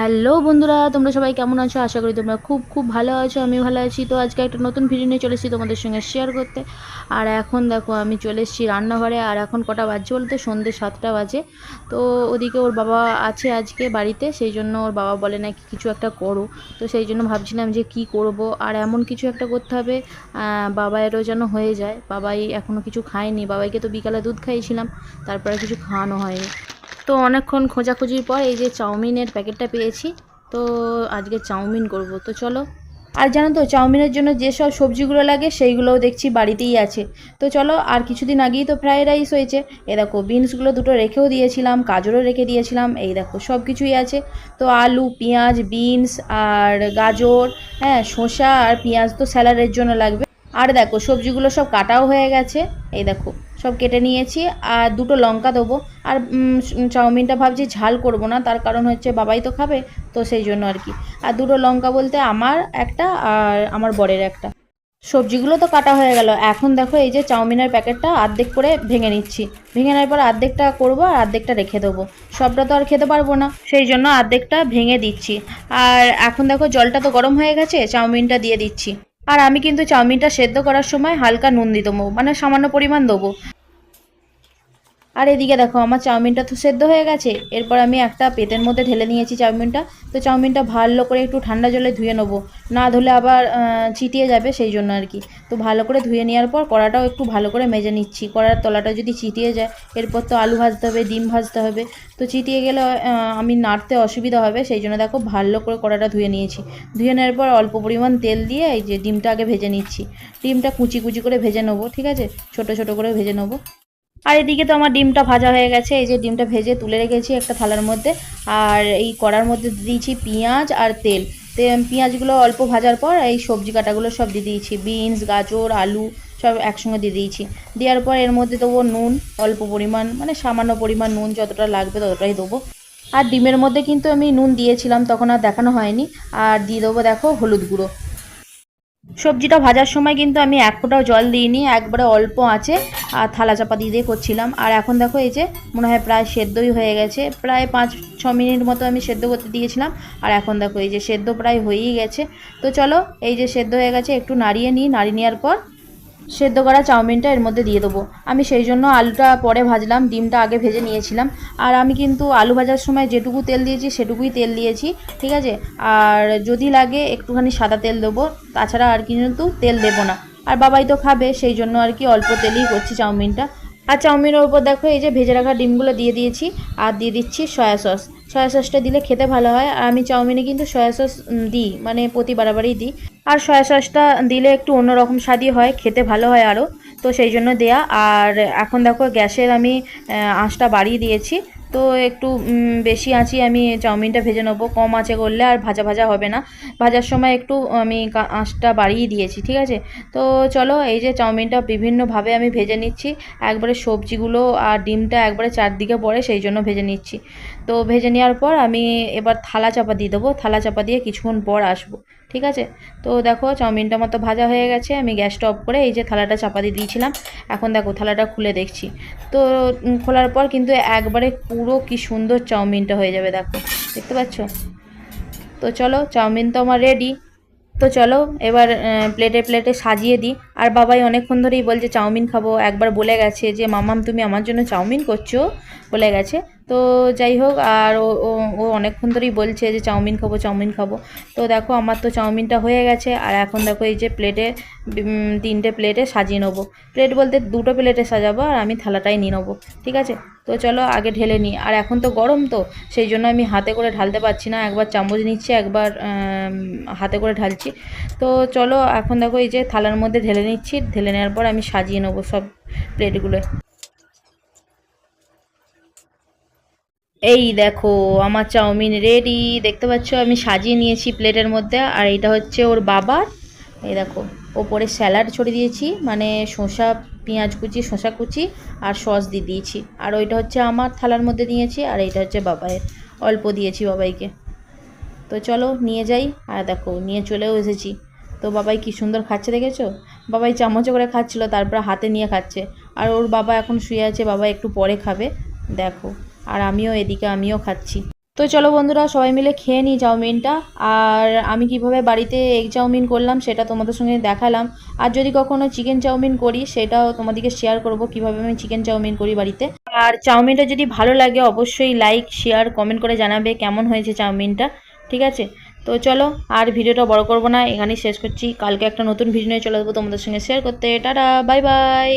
Hello বন্ধুরা, তোমরা সবাই কেমন আছো? আশা করি তোমরা খুব খুব ভালো আছো আমি ভালো আছি। তো আজকে একটা নতুন ভিডিও নিয়ে চলে এসেছি তোমাদের সঙ্গে শেয়ার করতে। আর এখন দেখো, আমি চলে এসেছি রান্নাঘরে। আর এখন কটা বাজছে বলতে? সন্ধ্যে সাতটা বাজে। তো ওদিকে ওর বাবা আছে আজকে বাড়িতে, সেই জন্য ওর বাবা বলে নাকি কিছু একটা করো। তো সেই জন্য ভাবছিলাম যে কি করব? আর এমন কিছু একটা করতে হবে বাবায়েরও যেন হয়ে যায়। বাবাই এখনও কিছু খায়নি। বাবাইকে তো বিকালে দুধ খাইয়েছিলাম, তারপরে কিছু খাওয়ানো হয়নি। তো অনেকক্ষণ খোঁজাখুঁজির পর এই যে চাউমিনের প্যাকেটটা পেয়েছি, তো আজকে চাউমিন করব। তো চলো। আর জানো তো, চাউমিনের জন্য যেসব সবজিগুলো লাগে সেইগুলোও দেখছি বাড়িতেই আছে। তো চলো, আর কিছুদিন আগেই তো ফ্রায়েড রাইস হয়েছে। এ দেখো, বিনসগুলো দুটো রেখেও দিয়েছিলাম, গাজরও রেখে দিয়েছিলাম, এই দেখো সব কিছুই আছে। তো আলু, পেঁয়াজ, বিনস আর গাজর হ্যাঁ শসা আর পেঁয়াজ তো স্যালাডের জন্য লাগবে। আর দেখো, সবজিগুলো সব কাটাও হয়ে গেছে, এই দেখো। সব কেটে নিয়েছি, আর দুটো লঙ্কা দেবো। আর চাউমিনটা ভাবছি ঝাল করব না, তার কারণ হচ্ছে বাবাই তো খাবে, তো সেই জন্য আর কি। আর দুটো লঙ্কা বলতে আমার একটা, আর আমার বরের একটা। সবজিগুলো তো কাটা হয়ে গেল। এখন দেখো এই যে চাউমিনের প্যাকেটটা আর্ধেক করে ভেঙে নিচ্ছি। ভেঙে নেওয়ার পর আর্ধেকটা করব আর আর্ধেকটা রেখে দেবো। সবটা তো আর খেতে পারব না, সেই জন্য আর্ধেকটা ভেঙে দিচ্ছি। আর এখন দেখো জলটা তো গরম হয়ে গেছে, চাউমিনটা দিয়ে দিচ্ছি। আর আমি কিন্তু চাউমিনটা সেদ্ধ করার সময় হালকা নুন দিয়ে দেবো মানে সামান্য পরিমাণ দেবো। আর এদিকে দেখো, আমার চাউমিনটা তো সেদ্ধ হয়ে গেছে। এরপর আমি একটা পেতের মধ্যে ঢেলে নিয়েছি চাউমিনটা। তো চাউমিনটা ভালো করে একটু ঠান্ডা জলে ধুয়ে নেব। না ধুলে আবার চিটিয়ে যাবে সেই জন্য আর কি। তো ভালো করে ধুয়ে নেওয়ার পর কড়াটাও একটু ভালো করে মেজে নিচ্ছি। কড়ার তলাটা যদি চিটিয়ে যায়, এরপর তো আলু ভাজতে হবে, ডিম ভাজতে হবে। তো চিটিয়ে গেলে আমি নাড়তে অসুবিধা হবে, সেই জন্য দেখো ভালো করে কড়াটা ধুয়ে নিয়েছি। ধুয়ে নেওয়ার পর অল্প পরিমাণ তেল দিয়ে এই যে ডিমটা আগে ভেজে নিচ্ছি। ডিমটা কুচি কুচি করে ভেজে নেব, ঠিক আছে? ছোট ছোট করে ভেজে নেব। আর এদিকে তো আমার ডিমটা ভাজা হয়ে গেছে, এই যে ডিমটা ভেজে তুলে রেখেছি একটা থালার মধ্যে। আর এই কড়ার মধ্যে দিয়ে দিয়েছি পেঁয়াজ আর তেল। তে পেঁয়াজগুলো অল্প ভাজার পর এই সবজি কাটাগুলো সব দিয়ে দিয়েছি। বিনস, গাজর, আলু সব একসঙ্গে দিয়ে দিয়েছি। দেওয়ার পর এর মধ্যে দেবো নুন, অল্প পরিমাণ মানে সামান্য পরিমাণ নুন যতটা লাগবে ততটাই দেবো। আর ডিমের মধ্যে কিন্তু আমি নুন দিয়েছিলাম, তখন আর দেখানো হয়নি। আর দিয়ে দেবো দেখো হলুদ গুঁড়ো। সবজিটা ভাজার সময় কিন্তু আমি এক ফোঁটাও জল দিইনি, একবারে অল্প আছে, আর থালা চাপা দিয়ে দিয়ে করছিলাম। আর এখন দেখো এই যে, মনে হয় প্রায় সেদ্ধই হয়ে গেছে, প্রায় পাঁচ, ছ মিনিট মতো আমি সেদ্ধ করতে দিয়েছিলাম। আর এখন দেখো এই যে, সেদ্ধ প্রায় হয়েই গেছে। তো চলো, এই যে সেদ্ধ হয়ে গেছে, একটু নাড়িয়ে নিই। নাড়িয়ে নেওয়ার পর সেদ্ধ করা চাউমিনটা এর মধ্যে দিয়ে দেবো। আমি সেই জন্য আলুটা পরে ভাজলাম, ডিমটা আগে ভেজে নিয়েছিলাম। আর আমি কিন্তু আলু ভাজার সময় যেটুকু তেল দিয়েছি সেটুকুই তেল দিয়েছি, ঠিক আছে? আর যদি লাগে একটুখানি সাদা তেল দেবো, তাছাড়া আর কিন্তু তেল দেবো না। আর বাবাই তো খাবে, সেই জন্য আর কি অল্প তেলেই করছি চাউমিনটা। আর চাউমিনের উপর দেখো, এই যে ভেজে রাখা ডিমগুলো দিয়ে দিয়েছি, আর দিয়ে দিচ্ছি সয়া সস। সয়া সসটা দিলে খেতে ভালো হয়। আর আমি চাউমিনে কিন্তু সয়া সস দিই মানে প্রতি বারাবারই দিই। আর সয়া সসটা দিলে একটু অন্যরকম স্বাদই হয়, খেতে ভালো হয় আরও তো সেই জন্য দেয়া। আর এখন দেখো গ্যাসের আমি আঁচটা বাড়িয়ে দিয়েছি। তো একটু বেশি আঁচি আমি চাউমিনটা ভেজে নেব। কম আঁচে করলে আর ভাজা ভাজা হবে না। ভাজার সময় একটু আমি আঁচটা বাড়িয়ে দিয়েছি, ঠিক আছে? তো চলো, এই যে চাউমিনটা বিভিন্নভাবে আমি ভেজে নিচ্ছি। একবারে সবজিগুলো আর ডিমটা একবারে চারদিকে পড়ে, সেই জন্য ভেজে নিচ্ছি। তো ভেজে নেওয়ার পর আমি এবার থালা চাপা দিয়ে দেবো। থালা চাপা দিয়ে কিছুক্ষণ পর আসব, ঠিক আছে? তো দেখো চাউমিনটা মতো ভাজা হয়ে গেছে, আমি গ্যাসটা অফ করে এই যে থালাটা চাপা দিয়ে দিয়েছিলাম। এখন দেখো থালাটা খুলে দেখছি। তো খোলার পর কিন্তু একবারে পুরো কি সুন্দর চাউমিনটা হয়ে যাবে, দেখো। দেখতে পাচ্ছ? তো চলো চাউমিন তো আমার রেডি তো চলো, এবার প্লেটে প্লেটে সাজিয়ে দিই। আর বাবাই অনেকক্ষণ ধরেই বলছে, চাউমিন খাব। একবার বলে গেছে যে, মামাম, তুমি আমার জন্য চাউমিন করছ? বলে গেছে। তো যাই হোক, আর ও, ও- অনেকক্ষণ ধরেই বলছে যে, চাউমিন খাব চাউমিন খাব। তো দেখো, আমার তো চাউমিনটা হয়ে গেছে। আর এখন দেখো, এই যে প্লেটে তিনটে প্লেটে সাজিয়ে নেব। প্লেট বলতে দুটো প্লেটে সাজাবো, আর আমি থালাটাই নিয়ে নেব। ঠিক আছে? তো চলো আগে ঢেলে নিই। আর এখন তো গরম তো, সেই জন্য আমি হাতে করে ঢালতে পারছি না। একবার চামচ নিচ্ছি, একবার হাতে করে ঢালছি। তো চলো এখন দেখো এই যে থালার মধ্যে ঢেলে নিচ্ছি। ঢেলে নেওয়ার পর আমি সাজিয়ে নেব সব প্লেটগুলো। এই দেখো, আমার চাউমিন রেডি দেখতে পাচ্ছ? আমি সাজিয়ে নিয়েছি প্লেটের মধ্যে। আর এটা হচ্ছে ওর বাবার। এই দেখো, ওপরে স্যালাড ছড়িয়ে দিয়েছি। মানে শসা পেঁয়াজ কুচি, শসা কুচি আর সস দিয়ে দিয়েছি। আর ওইটা হচ্ছে আমার থালার মধ্যে দিয়েছি আর এইটা হচ্ছে বাবাইয়ের। অল্প দিয়েছি বাবাইকে। তো চলো নিয়ে যাই। আর দেখো, নিয়ে চলেও এসেছি। তো বাবাই কি সুন্দর খাচ্ছে দেখেছ? বাবাই চামচে করে খাচ্ছিল, তারপর হাতে নিয়ে খাচ্ছে। আর ওর বাবা এখন শুয়ে আছে, বাবা একটু পরে খাবে। দেখো। আর আমিও এদিকে, আমিও খাচ্ছি। তো চলো বন্ধুরা, সবাই মিলে খেয়ে নিই চাউমিনটা। আর আমি কীভাবে বাড়িতে এগ চাউমিন করলাম সেটা তোমাদের সঙ্গে দেখালাম। আর যদি কখনো চিকেন চাউমিন করি, সেটাও তোমাদেরকে শেয়ার করব কীভাবে আমি চিকেন চাউমিন করি বাড়িতে। আর চাউমিনটা যদি ভালো লাগে, অবশ্যই লাইক শেয়ার কমেন্ট করে জানাবে কেমন হয়েছে চাউমিনটা, ঠিক আছে? তো চলো, আর ভিডিওটা বড় করব না, এখানেই শেষ করছি। কালকে একটা নতুন ভিডিও নিয়ে চলে আসব তোমাদের সঙ্গে শেয়ার করতে। Tata bye bye